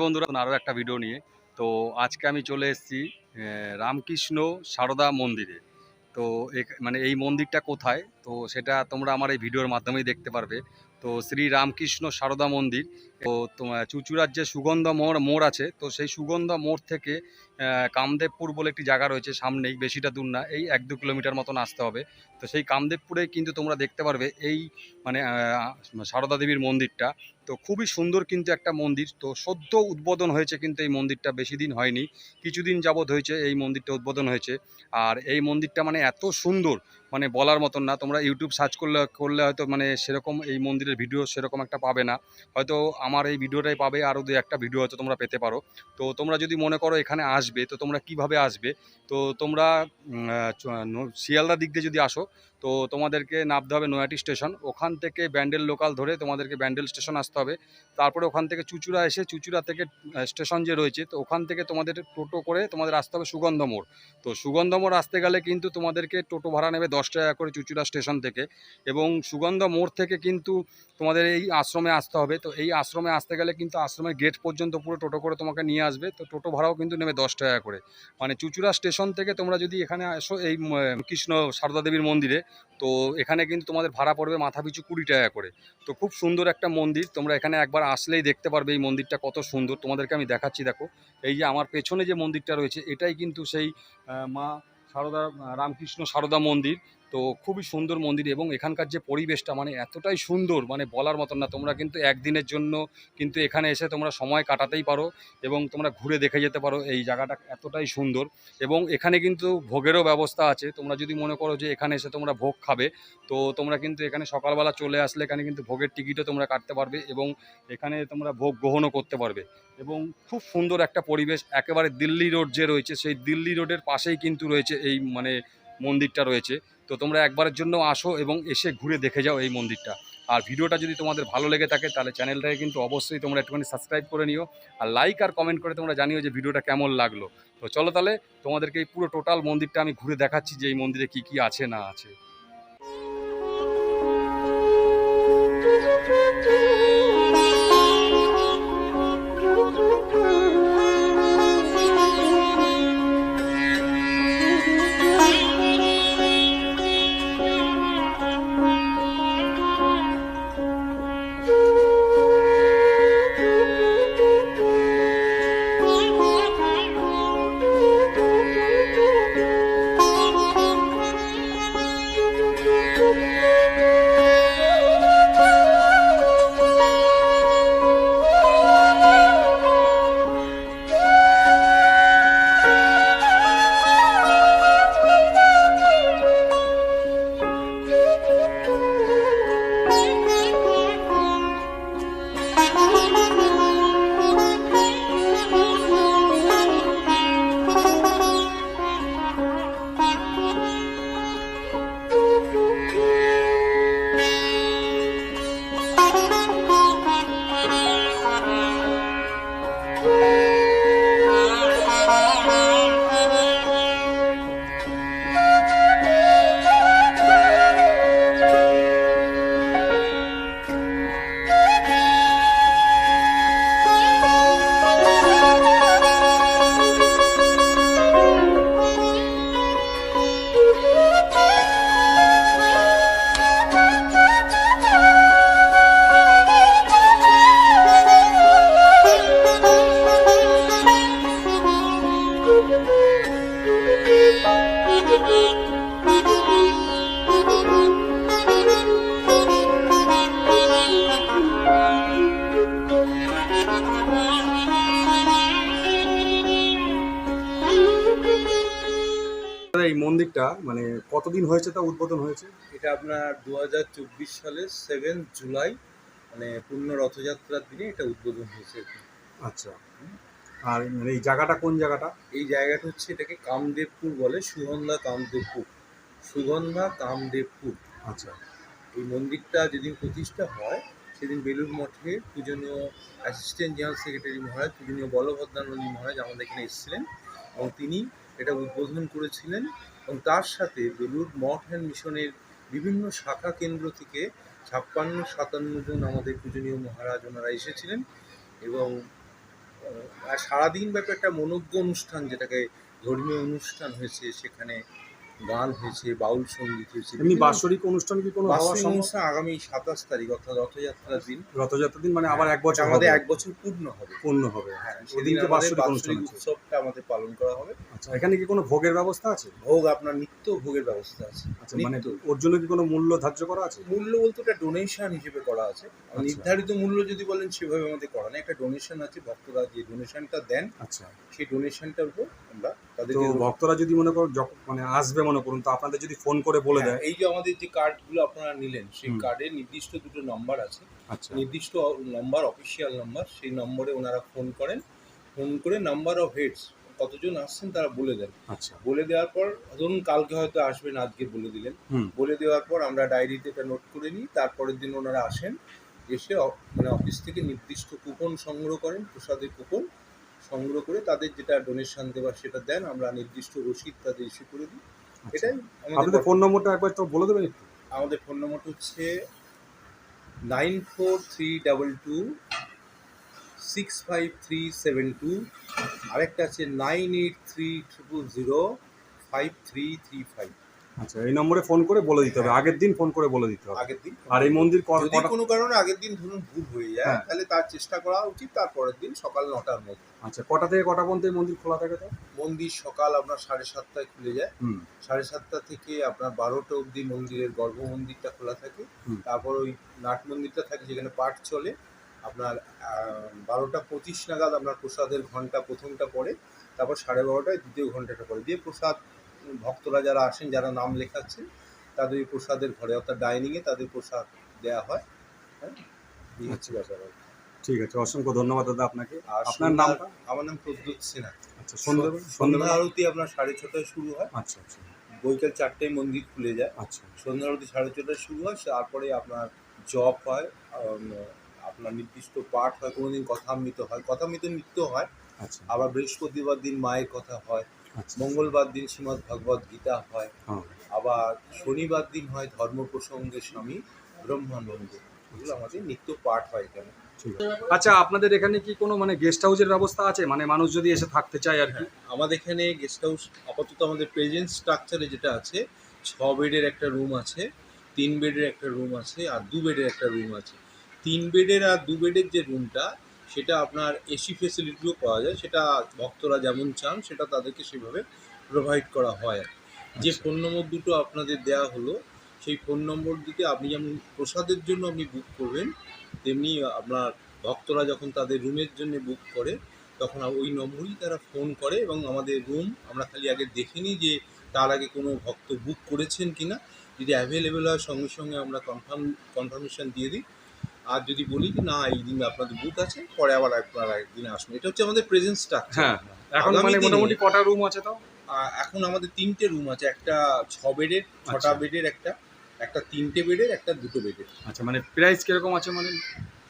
High বন্ধুরা আরও একটা ভিডিও নিয়ে। তো আজকে আমি চলে এসেছি রামকৃষ্ণ সারদা মন্দিরে। তো মানে এই মন্দিরটা কোথায়? তো সেটা তোমরা আমার এই ভিডিওর মাধ্যমেই দেখতে পারবে। তো শ্রী রামকৃষ্ণ সারদা মন্দির, তো তোমার চুচুড়ার যে সুগন্ধ মোড় মোড় আছে, তো সেই সুগন্ধ মোড় থেকে কামদেবপুর বলে একটি জায়গা রয়েছে সামনেই, বেশিটা দূর না, এই এক দু কিলোমিটার মতন আসতে হবে। তো সেই কামদেবপুরে কিন্তু তোমরা দেখতে পারবে এই মানে সারদা দেবীর মন্দিরটা। তো খুবই সুন্দর কিন্তু একটা মন্দির, তো সদ্য উদ্বোধন হয়েছে কিন্তু এই মন্দিরটা বেশি দিন হয়নি, কিছুদিন যাবৎ হয়েছে এই মন্দিরটা উদ্বোধন হয়েছে। আর এই মন্দিরটা মানে এত সুন্দর মানে বলার মতন না। তোমরা ইউটিউব সার্চ করলে করলে হয়তো মানে সেরকম এই মন্দিরের ভিডিও সেরকম একটা পাবে না। হয়তো আমার এই ভিডিওটাই পাবে আরও দু একটা ভিডিও হয়তো তোমরা পেতে পারো। তো তোমরা যদি মনে করো এখানে আসবে তো তোমরা কীভাবে আসবে? তো তোমরা উম, আহ, চ- ন- শিয়ালদা দিক দিয়ে যদি আসো তো তোমাদেরকে নামতে হবে নয়াটি স্টেশন। ওখান থেকে ব্যান্ডেল লোকাল ধরে তোমাদেরকে ব্যান্ডেল স্টেশন আসতে হবে। তারপরে ওখান থেকে চুচুড়া এসে চুচুড়া থেকে স্টেশন যে রয়েছে, তো ওখান থেকে তোমাদের টোটো করে তোমাদের আসতে হবে সুগন্ধ মোড়। তো সুগন্ধ মোড় আসতে গেলে কিন্তু তোমাদেরকে টোটো ভাড়া নেবে দশ টাকা করে চুচুড়া স্টেশন থেকে। এবং সুগন্ধ মোড় থেকে কিন্তু তোমাদের এই আশ্রমে আসতে হবে। তো এই আশ্রমে আসতে গেলে কিন্তু আশ্রমের গেট পর্যন্ত পুরো টোটো করে তোমাকে নিয়ে আসবে। তো টোটো ভাড়াও কিন্তু নেবে দশ টাকা করে। মানে চুচুড়া স্টেশন থেকে তোমরা যদি এখানে আসো এই কৃষ্ণ সারদা দেবীর মন্দিরে তো এখানে কিন্তু তোমাদের ভাড়া পড়বে মাথা পিছু কুড়ি টাকা করে। তো খুব সুন্দর একটা মন্দির, তোমরা এখানে একবার আসলেই দেখতে পারবে এই মন্দিরটা কত সুন্দর। তোমাদেরকে আমি দেখাচ্ছি, দেখো। এই যে আমার পেছনে যে মন্দিরটা রয়েছে, এটাই কিন্তু সেই মা সারদা, রামকৃষ্ণ সারদা মন্দির। তো খুবই সুন্দর মন্দির এবং এখানকার যে পরিবেশটা মানে এতটাই সুন্দর মানে বলার মতন না। তোমরা কিন্তু একদিনের জন্য কিন্তু এখানে এসে তোমরা সময় কাটাতেই পারো এবং তোমরা ঘুরে দেখে যেতে পারো। এই জায়গাটা এতটাই সুন্দর এবং এখানে কিন্তু ভোগেরও ব্যবস্থা আছে। তোমরা যদি মনে করো যে এখানে এসে তোমরা ভোগ খাবে, তো তোমরা কিন্তু এখানে সকালবেলা চলে আসলে এখানে কিন্তু ভোগের টিকিটও তোমরা কাটতে পারবে এবং এখানে তোমরা ভোগ গ্রহণও করতে পারবে এবং খুব সুন্দর একটা পরিবেশ। একেবারে দিল্লি রোড যে রয়েছে, সেই দিল্লি রোডের পাশেই কিন্তু রয়েছে এই মানে মন্দিরটা রয়েছে। তো তোমরা একবারের জন্য আসো এবং এসে ঘুরে দেখে যাও এই মন্দিরটা। আর ভিডিওটা যদি তোমাদের ভালো লেগে থাকে, তাহলে চ্যানেলটাকে কিন্তু অবশ্যই তোমরা একটুখানি সাবস্ক্রাইব করে নিও। আর লাইক আর কমেন্ট করে তোমরা জানিও যে ভিডিওটা কেমন লাগল। তো চলো তাহলে তোমাদেরকে এই পুরো টোটাল মন্দিরটা আমি ঘুরে দেখাচ্ছি যে এই মন্দিরে কি কি আছে না আছে। মন্দিরটা মানে কতদিন হয়েছে তা উদ্বোধন হয়েছে? এটা আপনার দু হাজার চব্বিশ সালের সেভেন জুলাই মানে পূর্ণ রথযাত্রার দিনে এটা উদ্বোধন হয়েছে আচ্ছা। আর মানে এই জায়গাটা কোন জায়গাটা? এই জায়গাটা হচ্ছে এটাকে কামদেবপুর বলে সুগন্ধা কামদেবপুর। সুগন্ধা কামদেবপুর। আচ্ছা। এই মন্দিরটা যেদিন প্রতিষ্ঠা হয় সেদিন বেলুর মঠে পূজনীয় অ্যাসিস্ট্যান্ট জেনারেল সেক্রেটারি মহারাজ পূজনীয় বলভদ্রানন্দী মহারাজ আমাদের এখানে এসেছিলেন এবং তিনি এটা উদ্বোধন করেছিলেন। এবং তার সাথে বেলুর মঠ অ্যান্ড মিশনের বিভিন্ন শাখা কেন্দ্র থেকে ছাপ্পান্ন, সাতান্ন জন আমাদের পূজনীয় মহারাজ ওনারা এসেছিলেন এবং সারাদিন ব্যাপী একটা মনোজ্ঞ অনুষ্ঠান যেটাকে ধর্মীয় অনুষ্ঠান হয়েছে সেখানে গান হয়েছে বাউল সংগীত হয়েছে এমনি বাৎসরিক অনুষ্ঠান কি কোনো বাৎসরিক অনুষ্ঠান আগামী সাতাশ তারিখ অর্থাৎ রথযাত্রার দিন। রথযাত্রার দিন মানে আবার এক বছর আমাদের এক বছর পূর্ণ হবে। পূর্ণ হবে হ্যাঁ ওই সেদিন বাৎসরিক অনুষ্ঠান উৎসবটা আমাদের পালন করা হবে। আচ্ছা এখানে কি কোনো ভোগের ব্যবস্থা আছে? ভোগ আপনার নিত্য ভোগের ব্যবস্থা আছে। আচ্ছা মানে ওর জন্য কি কোনো মূল্য ধার্য করা আছে? মূল্য বলতে একটা ডোনেশন হিসেবে করা আছে। নির্ধারিত মূল্য যদি বলেন সেভাবে আমাদের করা নেই। একটা ডোনেশন আছে ভক্তরা যে ডোনেশনটা দেন আচ্ছা। সেই ডোনেশনটার উপর আমরা তো ভক্তরা যদি মনে করো যখন মানে আসবে মনে করুন তো আপনাদের যদি ফোন করে বলে হ্যাঁ, দেয়। এই যে আমাদের যে কার্ডগুলো আপনারা নিলেন সেই। কার্ডে নির্দিষ্ট দুটো নাম্বার আছে। আচ্ছা। নির্দিষ্ট নাম্বার অফিসিয়াল নাম্বার সেই নম্বরে ওনারা ফোন করেন। ফোন করে নাম্বার অফ হেডস কতজন আসছেন তারা বলে দেন। আচ্ছা। বলে দেওয়ার পর ধরুন কালকে হয়তো আসবেন আজকে বলে দিলেন। বলে দেওয়ার পর আমরা ডায়েরিতে এটা নোট করে নিই তারপরের দিন ওনারা আসেন এসে মানে অফিস থেকে নির্দিষ্ট কুপন সংগ্রহ করেন প্রসাদের কুপন সংগ্রহ করে তাদের যেটা ডোনেশন দেওয়ার সেটা দেন আমরা নির্দিষ্ট রসিদ তাদের ইস্যু করে দিই। আচ্ছা। এটাই আমাদের ফোন নম্বরটা একবার তো বলে দেবেন একটু? আমাদের ফোন নম্বরটা হচ্ছে nine four three double two six five three seven two আরেকটা আছে nine eight three triple zero five three three five আচ্ছা এই নম্বরে ফোন করে বলে দিতে হবে। আগের দিন ফোন করে বলে দিতে হবে। আগের দিন আর এই মন্দির যদি কোনো কারণে আগের দিন ধরুন ভুল হয়ে যায় হ্যাঁ। তাহলে তার চেষ্টা করা উচিত তারপরের দিন সকাল নটার মধ্যে। আচ্ছা কটা থেকে কটা পর্যন্ত এই মন্দির খোলা থাকে তো? মন্দির সকাল আপনার সাড়ে সাতটায় খুলে যায়। হুম। সাড়ে সাতটা থেকে আপনার বারোটা অবধি মন্দিরের গর্ভ মন্দিরটা খোলা থাকে। হুম। তারপর ওই নাট মন্দিরটা থাকে যেখানে পাঠ চলে। আপনার বারোটা পঁচিশ নাগাদ আপনার প্রসাদের ঘণ্টা প্রথমটা পড়ে তারপর সাড়ে বারোটায় দ্বিতীয় ঘন্টাটা পড়ে। দিয়ে প্রসাদ ভক্তরা যারা আসেন যারা নাম লেখাচ্ছেন তাদের ওই প্রসাদের ঘরে অর্থাৎ ডাইনিংয়ে তাদের প্রসাদ দেওয়া হয়। হ্যাঁ? এই হচ্ছে ব্যাপার। ঠিক আছে অসংখ্য ধন্যবাদ দাদা আপনাকে। আর আপনার নাম আমার নাম প্রদ্যুৎ সিনহা। আচ্ছা সন্ধ্যা সন্ধ্যা আরতি আপনার সাড়ে ছটায় শুরু হয়। আচ্ছা আচ্ছা। বৈকাল চারটায় মন্দির খুলে যায়। আচ্ছা। সন্ধ্যা আরতি সাড়ে ছটায় শুরু হয় তারপরে আপনার জপ হয় আপনার নির্দিষ্ট পাঠ হয় কোনোদিন কথামৃত হয়। কথামৃত নৃত্য হয়। আচ্ছা। আবার বৃহস্পতিবার দিন মায়ের কথা হয়। আচ্ছা মঙ্গলবার দিন শ্রীমদ্ ভগবত গীতা হয়। হ্যাঁ আবার শনিবার দিন হয় ধর্ম প্রসঙ্গে স্বামী ব্রহ্মানন্দ এগুলো আমাদের নিত্য পাঠ হয় এখানে। আচ্ছা আপনাদের এখানে কি কোনো মানে গেস্ট হাউসের ব্যবস্থা আছে? মানে মানুষ যদি এসে থাকতে চায় আর কি? আমাদের এখানে গেস্ট হাউস আপাতত আমাদের প্রেজেন্ট স্ট্রাকচারে যেটা আছে ছ বেডের একটা রুম আছে তিন বেডের একটা রুম আছে আর দু বেডের একটা রুম আছে। তিন বেডের আর দু বেডের যে রুমটা সেটা আপনার এসি ফেসিলিটিও পাওয়া যায় সেটা ভক্তরা যেমন চান সেটা তাদেরকে সেভাবে প্রোভাইড করা হয় আর যে আচ্ছা। ফোন নম্বর দুটো আপনাদের দেওয়া হলো সেই ফোন নম্বর দিতে আপনি যেমন প্রসাদের জন্য আপনি বুক করবেন তেমনি আপনার ভক্তরা যখন তাদের রুমের জন্য বুক করে তখন ওই নম্বরেই তারা ফোন করে এবং আমাদের রুম আমরা খালি আগে দেখে নিই যে তার আগে কোনো ভক্ত বুক করেছেন কি না যদি অ্যাভেলেবেল হয় সঙ্গে সঙ্গে আমরা কনফার্ম কনফার্মেশন দিয়ে দিই। আর যদি বলি যে না এই দিন আপনাদের বুথ আছে পরে আবার আপনারা একদিন আসুন এটা হচ্ছে আমাদের প্রেজেন্স স্ট্রাকচার হ্যাঁ এখন মানে মোটামুটি কটা রুম আছে তাও? এখন আমাদের তিনটে রুম আছে। একটা ছ বেডের ছটা আচ্ছা। বেডের একটা একটা তিনটে বেডের একটা দুটো বেডের। আচ্ছা মানে প্রাইস কীরকম আছে মানে?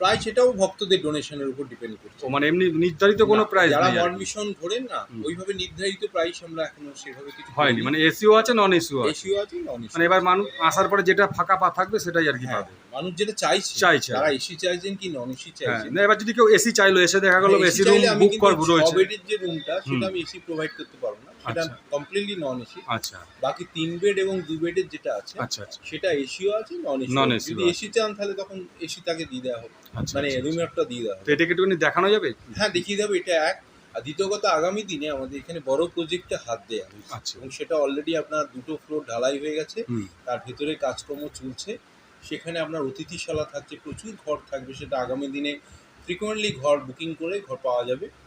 প্রায় সেটাও ভক্তদের ডোনেশনের উপর ডিপেন্ড করছে। মানে এমনি নির্ধারিত কোনো প্রাইস যারা কি। মডমিশন ঘোরেন না ওইভাবে নির্ধারিত প্রাইস আমরা এখনও সেভাবে কিছু হয়নি মানে এসিও আছে নন এসিও আছে? এসিও আছে নন মানে এবার মানুষ আসার পরে যেটা ফাঁকা পা থাকবে সেটাই আর কি হ্যাঁ, পাবে। মানুষ যেটা চাইছে চাইছে। তারা এসি চাইছেন কি নন এসি হ্যাঁ চাইছেন? না এবার যদি কেউ এসি চাইলো এসে দেখা গেলো এসি রুম বুক করব রয়েছে বেডের যে রুমটা সেটা আমি এসি প্রোভাইড করতে পারব না। সেটা আচ্ছা। কমপ্লিটলি নন এসি আচ্ছা। বাকি তিন বেড এবং দু বেডের যেটা আছে আচ্ছা আচ্ছা। সেটা এসিও আছে নন এসি Non-AC যদি এসি চান তাহলে তখন এসি তাকে দিয়ে দেওয়া হবে। আচ্ছা মানে আচ্ছা, আচ্ছা। দিয়ে দেওয়া হবে। তো এটাকে একটুখানি দেখানো যাবে? হ্যাঁ দেখিয়ে দেবে এটা এক। আর দ্বিতীয় কথা আগামী দিনে আমাদের এখানে বড় প্রজেক্টে হাত দেওয়া হয়েছে। আচ্ছা। এবং সেটা অলরেডি আপনার দুটো ফ্লোর ঢালাই হয়ে গেছে। তার ভেতরে কাজকর্ম চলছে। সেখানে আপনার অতিথিশালা থাকছে প্রচুর ঘর থাকবে। সেটা আগামী দিনে ফ্রিকোয়েন্টলি ঘর বুকিং করে ঘর পাওয়া যাবে। আচ্ছা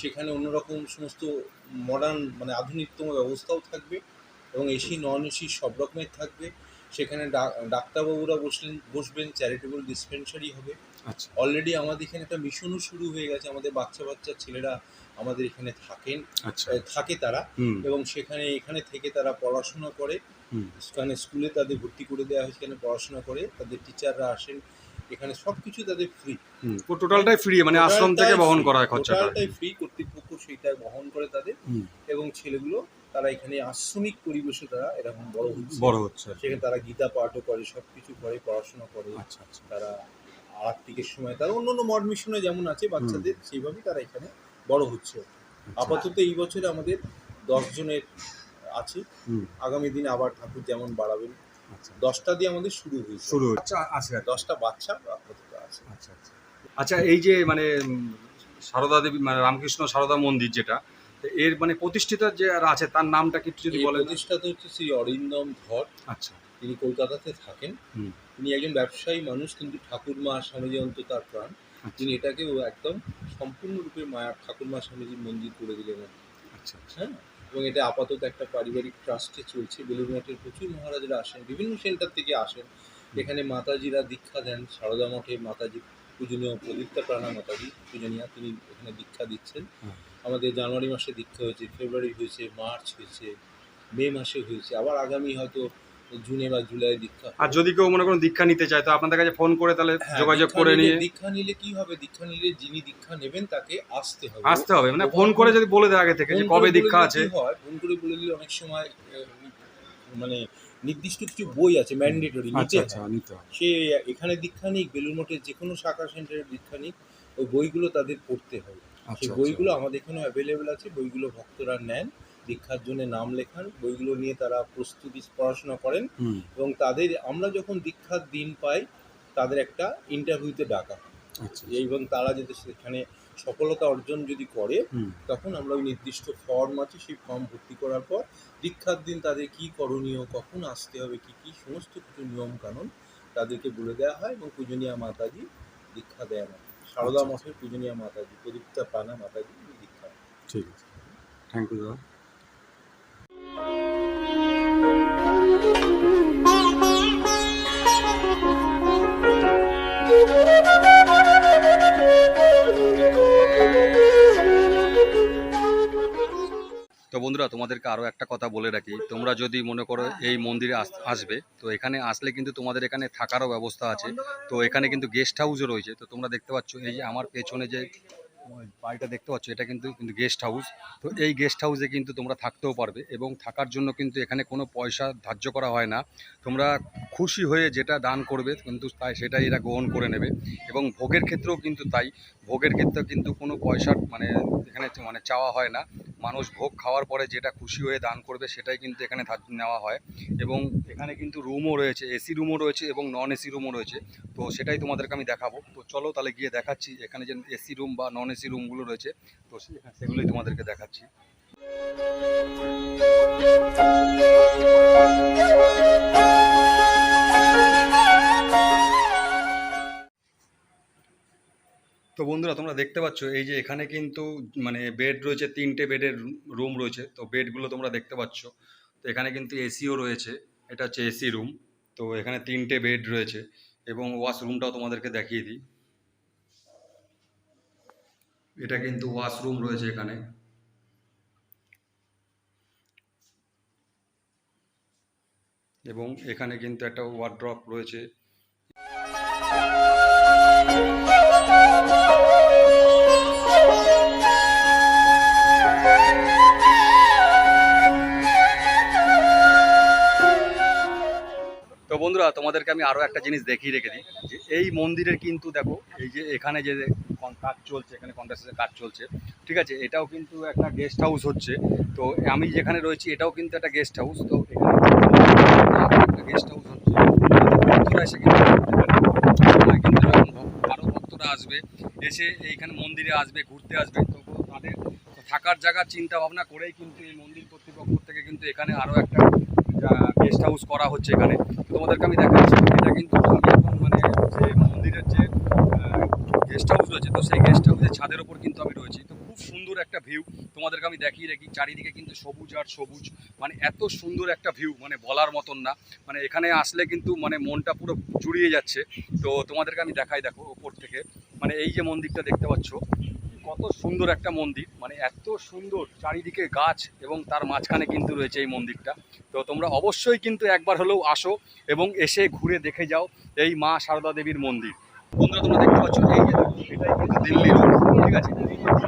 সেখানে অন্যরকম সমস্ত মডার্ন মানে আধুনিকতম ব্যবস্থাও থাকবে এবং এসি নন এসি সব রকমের থাকবে। সেখানে ডাক্তারবাবুরা বসলেন বসবেন চ্যারিটেবল ডিসপেন্সারি হবে। আচ্ছা। অলরেডি আমাদের এখানে একটা মিশনও শুরু হয়ে গেছে। আমাদের বাচ্চা বাচ্চা ছেলেরা আমাদের এখানে থাকেন আচ্ছা। থাকে তারা। এবং সেখানে এখানে থেকে তারা পড়াশোনা করে। সেখানে স্কুলে তাদের ভর্তি করে দেওয়া হয়েছে। এখানে পড়াশোনা করে তাদের টিচাররা আসেন। এখানে সবকিছু তাদের ফ্রি টোটালটাই ফ্রি মানে আশ্রম থেকে বহন করা খরচাটা। টোটালটাই ফ্রি কর্তৃপক্ষ সেইটা বহন করে তাদের। এবং ছেলেগুলো তারা এখানে আশ্রমিক পরিবেশে তারা এরকম বড় হচ্ছে। বড় হচ্ছে। সেখানে তারা গীতা পাঠও করে সব কিছু করে পড়াশোনা করে। আচ্ছা আচ্ছা। তারা আর্থিকের সময় তারা অন্য অন্য মড মিশনে যেমন আছে বাচ্চাদের সেইভাবেই তারা এখানে বড় হচ্ছে। আপাতত এই বছরে আমাদের দশ জনের আছে। আগামী দিনে আবার ঠাকুর যেমন বাড়াবেন আচ্ছা দশটা দিয়ে আমাদের শুরু হয়েছে। শুরু আচ্ছা আছে দশটা বাচ্চা আপাতত আছে। আচ্ছা আচ্ছা। আচ্ছা এই যে মানে সারদা দেবী মানে রামকৃষ্ণ সারদা মন্দির যেটা এর মানে প্রতিষ্ঠিত যে আর আছে তার নামটা কি যদি বলেন? প্রতিষ্ঠাতা হচ্ছে শ্রী অরিন্দম ধর। আচ্ছা। তিনি কলকাতাতে থাকেন। তিনি একজন ব্যবসায়ী মানুষ কিন্তু ঠাকুরমা স্বামীজি অন্ত তার প্রাণ। আচ্ছা। তিনি এটাকেও একদম সম্পূর্ণরূপে মায়া ঠাকুরমা স্বামীজির মন্দির করে দিলেন আচ্ছা। হ্যাঁ? এবং এটা আপাতত একটা পারিবারিক ট্রাস্টে চলছে। বেলুরমঠের প্রচুর মহারাজরা আসেন বিভিন্ন সেন্টার থেকে আসেন। এখানে মাতাজিরা দীক্ষা দেন সারদা মঠে মাতাজি পূজনীয় প্রদীপ্তা প্রাণা মাতাজি পূজনীয়া তিনি এখানে দীক্ষা দিচ্ছেন। আমাদের জানুয়ারি মাসে দীক্ষা হয়েছে ফেব্রুয়ারি হয়েছে মার্চ হয়েছে মে মাসে হয়েছে। আবার আগামী হয়তো জুনে বা জুলাই দীক্ষা আর যদি কেউ মনে করুন দীক্ষা নিতে চায় তো আপনাদের কাছে ফোন করে তাহলে হ্যাঁ, যোগাযোগ করে নিয়ে দীক্ষা নিলে কি হবে? দীক্ষা নিলে যিনি দীক্ষা নেবেন তাকে আসতে হবে। আসতে হবে মানে ফোন করে যদি বলে দেয় আগে থেকে যে কবে দীক্ষা আছে। হয়? ফোন করে বলে দিলে অনেক সময় মানে নির্দিষ্ট কিছু বই আছে ম্যান্ডেটরি নিতে আচ্ছা আচ্ছা নিতে সে এখানে দীক্ষা নিক বেলুর মঠের যে কোনো শাখা সেন্টারের দীক্ষা নিক ওই বইগুলো তাদের পড়তে হবে। আচ্ছা সেই বইগুলো আমাদের এখানে অ্যাভেলেবেল আছে বইগুলো ভক্তরা নেন। দীক্ষার জন্য নাম লেখান বইগুলো নিয়ে তারা প্রস্তুতি পড়াশোনা করেন এবং তাদের আমরা যখন দীক্ষার দিন পাই তাদের একটা ইন্টারভিউতে ডাকা হয়। আচ্ছা এবং তারা যদি সেখানে সফলতা অর্জন যদি করে তখন আমরা ওই নির্দিষ্ট ফর্ম আছে সেই ফর্ম ভর্তি করার পর দীক্ষার দিন তাদের কি করণীয় কখন আসতে হবে কি কি সমস্ত কিছু নিয়ম কানুন তাদেরকে বলে দেওয়া হয় এবং পূজনীয়া মাতাজি দীক্ষা দেয় না সারদা আচ্ছা। মঠের পূজনীয়া মাতাজি প্রদীপ্তা প্রাণা মাতাজি দীক্ষা। ঠিক আছে। থ্যাংক ইউ দাদা বন্ধুরা, তোমাদেরকে আরও একটা কথা বলে রাখি। তোমরা যদি মনে করো এই মন্দিরে আস- আসবে, তো এখানে আসলে কিন্তু তোমাদের এখানে থাকারও ব্যবস্থা আছে। তো এখানে কিন্তু গেস্ট হাউসও রয়েছে। তো তোমরা দেখতে পাচ্ছ, এই যে আমার পেছনে যে বাড়িটা দেখতে পাচ্ছ, এটা কিন্তু কিন্তু গেস্ট হাউস তো এই গেস্ট হাউসে কিন্তু তোমরা থাকতেও পারবে এবং থাকার জন্য কিন্তু এখানে কোনো পয়সা ধার্য করা হয় না। তোমরা খুশি হয়ে যেটা দান করবে কিন্তু তাই সেটাই এরা গ্রহণ করে নেবে এবং ভোগের ক্ষেত্রেও কিন্তু তাই। ভোগের ক্ষেত্রে কিন্তু কোনো পয়সার মানে এখানে মানে চাওয়া হয় না। মানুষ ভোগ খাওয়ার পরে যেটা খুশি হয়ে দান করবে সেটাই কিন্তু এখানে নেওয়া হয় এবং এখানে কিন্তু রুমও রয়েছে এসি রুমও রয়েছে এবং নন এসি রুমও রয়েছে। তো সেটাই তোমাদেরকে আমি দেখাবো। তো চলো তাহলে গিয়ে দেখাচ্ছি এখানে যে এসি রুম বা নন এসি রুমগুলো রয়েছে। তো সেগুলোই তোমাদেরকে দেখাচ্ছি। তো বন্ধুরা, তোমরা দেখতে পাচ্ছ, এই যে এখানে কিন্তু মানে বেড রয়েছে, তিনটে বেডের রুম রয়েছে। তো বেডগুলো তোমরা দেখতে পাচ্ছ। তো এখানে কিন্তু এসিও রয়েছে। এটা হচ্ছে এসি রুম তো এখানে তিনটে বেড রয়েছে। এবং ওয়াশরুমটাও তোমাদেরকে দেখিয়ে দিই। এটা কিন্তু ওয়াশরুম রয়েছে এখানে। এবং এখানে কিন্তু একটা ওয়ার্ড্রপ রয়েছে। বন্ধুরা, তোমাদেরকে আমি আরও একটা জিনিস দেখিয়ে রেখে দিই। যে এই মন্দিরের কিন্তু দেখো, এই যে এখানে যে কাজ চলছে, এখানে কন্ট্রাক্টরের কাজ চলছে, ঠিক আছে? এটাও কিন্তু একটা গেস্ট হাউস হচ্ছে। তো আমি যেখানে রয়েছি, এটাও কিন্তু একটা গেস্ট হাউস তো এখানে গেস্ট হাউস হচ্ছে। ভক্তরা এসে কিন্তু কিন্তু যখন ভক্ত- আরও ভক্তরা আসবে। এসে এইখানে মন্দিরে আসবে, ঘুরতে আসবে। তো তাদের থাকার জায়গার চিন্তা ভাবনা করেই কিন্তু এই মন্দির কর্তৃপক্ষ থেকে কিন্তু এখানে আরও একটা গেস্ট হাউস করা হচ্ছে এখানে। তোমাদেরকে আমি দেখাচ্ছি, এটা কিন্তু মানে যে মন্দিরের যে গেস্ট হাউস রয়েছে, তো সেই গেস্ট হাউসের ছাদের ওপর কিন্তু আমি রয়েছি। তো খুব সুন্দর একটা ভিউ, তোমাদেরকে আমি দেখিয়ে রাখি, চারিদিকে কিন্তু সবুজ আর সবুজ। মানে এত সুন্দর একটা ভিউ মানে বলার মতন না। মানে এখানে আসলে কিন্তু মানে মনটা পুরো জুড়িয়ে যাচ্ছে। তো তোমাদেরকে আমি দেখাই, দেখো, ওপর থেকে। মানে এই যে মন্দিরটা দেখতে পাচ্ছ কত সুন্দর একটা মন্দির। মানে এত সুন্দর চারিদিকে গাছ এবং তার মাঝখানে কিন্তু রয়েছে এই মন্দিরটা। তো তোমরা অবশ্যই কিন্তু একবার হলেও আসো এবং এসে ঘুরে দেখে যাও এই মা সারদা দেবীর মন্দির। বন্ধুরা, তোমরা দেখতে পাচ্ছ, এই যে এটাই কিন্তু দিল্লি রোড, ঠিক আছে? দিল্লি রোড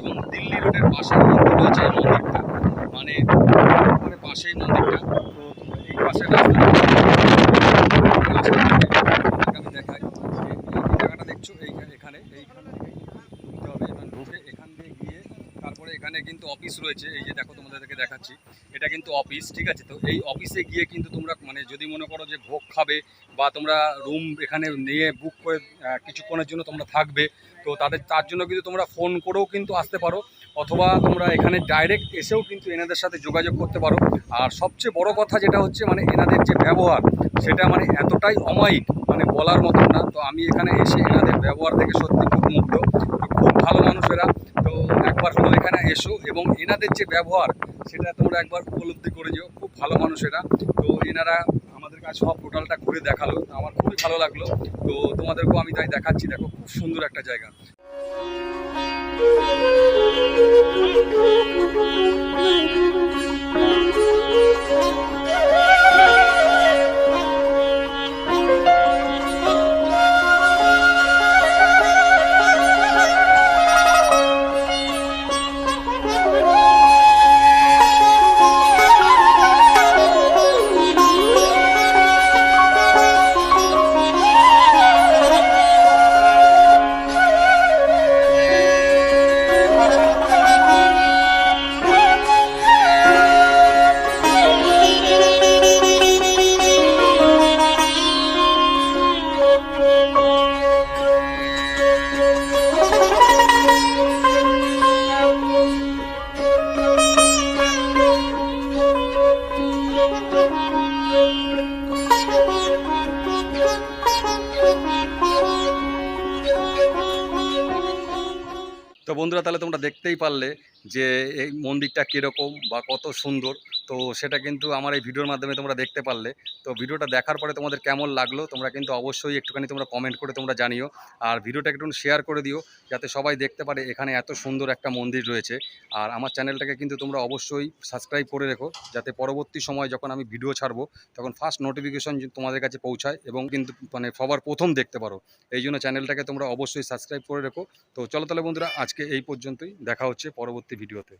এবং দিল্লি রোডের পাশে কিন্তু রয়েছে এই মন্দিরটা। মানে পাশেই মন্দিরটা। তো এই দেখাই। এই জায়গাটা দেখছ, এইখানে এখানে থেকে কিন্তু ঢুকতে হবে এখান এখান দিয়ে গিয়ে এই যে দেখো তোমাদেরকে দেখাচ্ছি। এটা কিন্তু অফিস ঠিক আছে? তো এই অফিসে গিয়ে কিন্তু তোমরা মানে যদি মনে করো যে ভোগ খাবে বা তোমরা রুম এখানে নিয়ে বুক করে কিছুক্ষণের জন্য তোমরা থাকবে, তো তাদের, তার জন্য কিন্তু তোমরা ফোন করেও কিন্তু আসতে পারো। অথবা তোমরা এখানে ডাইরেক্ট এসেও কিন্তু এনাদের সাথে যোগাযোগ করতে পারো। আর সবচেয়ে বড় কথা যেটা হচ্ছে মানে এনাদের যে ব্যবহার, সেটা মানে এতটাই অমায়িক মানে বলার মতন না। তো আমি এখানে এসে এনাদের ব্যবহার থেকে সত্যি খুব মুগ্ধ। ভালো মানুষেরা। তো একবার হলো এখানে এসো এবং এনাদের যে ব্যবহার, সেটা তোমরা একবার উপলব্ধি করে যেও। খুব ভালো মানুষেরা। তো এনারা আমাদের কাছে সব টোটালটা ঘুরে দেখাল। আমার খুবই ভালো লাগল। তো তোমাদেরকেও আমি তাই দেখাচ্ছি। দেখো, খুব সুন্দর একটা জায়গা। তো বন্ধুরা তাহলে তোমরা দেখতেই পারলে যে এই মন্দিরটা কীরকম বা কত সুন্দর, তো সেটা কিন্তু আমার এই ভিডিওর মাধ্যমে তোমরা দেখতে পারলে। তো ভিডিওটা দেখার পরে তোমাদের কেমন লাগল, তোমরা কিন্তু অবশ্যই একটুখানি তোমরা কমেন্ট করে তোমরা জানিও। আর ভিডিওটা একটু শেয়ার করে দিও, যাতে সবাই দেখতে পারে এখানে এত সুন্দর একটা মন্দির রয়েছে। আর আমার চ্যানেলটাকে কিন্তু তোমরা অবশ্যই সাবস্ক্রাইব করে রেখো, যাতে পরবর্তী সময় যখন আমি ভিডিও ছাড়বো, তখন ফার্স্ট নোটিফিকেশন তোমাদের কাছে পৌঁছায় এবং কিন্তু মানে সবার প্রথম দেখতে পারো। এই জন্য চ্যানেলটাকে তোমরা অবশ্যই সাবস্ক্রাইব করে রেখো। তো চলো তাহলে বন্ধুরা, আজকে এই পর্যন্তই। দেখা হচ্ছে ভিডিওতে।